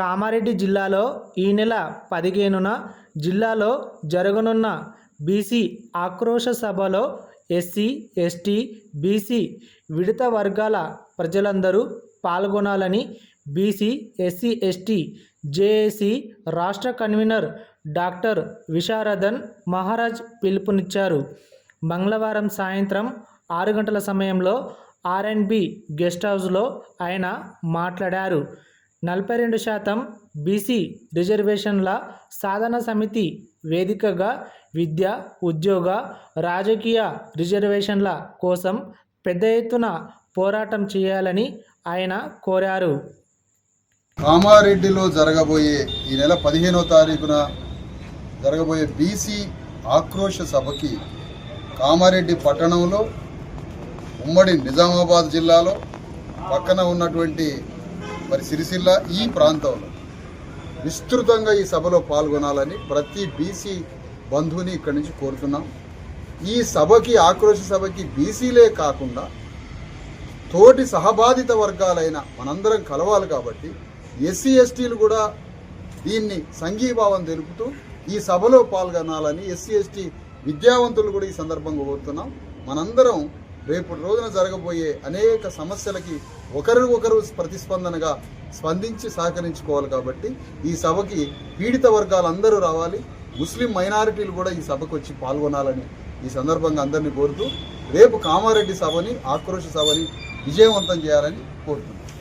కామారెడ్డి జిల్లాలో ఈ నెల పదిహేనున జిల్లాలో జరగనున్న బీసీ ఆక్రోశ సభలో ఎస్సీ ఎస్టీ బీసీ విడత వర్గాల ప్రజలందరూ పాల్గొనాలని బీసీ ఎస్సీ ఎస్టీ జేఏసీ రాష్ట్ర కన్వీనర్ డాక్టర్ విశారదన్ మహారాజ్ పిలుపునిచ్చారు. మంగళవారం సాయంత్రం ఆరు గంటల సమయంలో ఆర్ అండ్ బి గెస్ట్ హౌస్లో ఆయన మాట్లాడారు. నలభై రెండు శాతం బీసీ రిజర్వేషన్ల సాధన సమితి వేదికగా విద్య ఉద్యోగ రాజకీయ రిజర్వేషన్ల కోసం పెద్ద ఎత్తున పోరాటం చేయాలని ఆయన కోరారు. కామారెడ్డిలో జరగబోయే ఈ నెల పదిహేనో తారీఖున జరగబోయే బీసీ ఆక్రోశ సభకి కామారెడ్డి పట్టణంలో ఉమ్మడి నిజామాబాద్ జిల్లాలో పక్కన ఉన్నటువంటి మరి సిరిసిల్ల ఈ ప్రాంతంలో విస్తృతంగా ఈ సభలో పాల్గొనాలని ప్రతి బీసీ బంధువుని ఇక్కడి నుంచి కోరుతున్నాం. ఈ సభకి ఆక్రోశ సభకి బీసీలే కాకుండా తోటి సహబాధిత వర్గాలైన మనందరం కలవాలి కాబట్టి ఎస్సీ ఎస్టీలు కూడా దీన్ని సంఘీభావం తెలుపుతూ ఈ సభలో పాల్గొనాలని ఎస్సీ ఎస్టీ విద్యావంతులు కూడా ఈ సందర్భంగా కోరుతున్నాం. మనందరం రేపు రోజున జరగబోయే అనేక సమస్యలకి ఒకరు ఒకరు ప్రతిస్పందనగా స్పందించి సహకరించుకోవాలి కాబట్టి ఈ సభకి పీడిత వర్గాలందరూ రావాలి. ముస్లిం మైనారిటీలు కూడా ఈ సభకు వచ్చి పాల్గొనాలని ఈ సందర్భంగా అందరినీ కోరుతూ రేపు కామారెడ్డి సభని ఆక్రోశ సభని విజయవంతం చేయాలని కోరుతున్నాను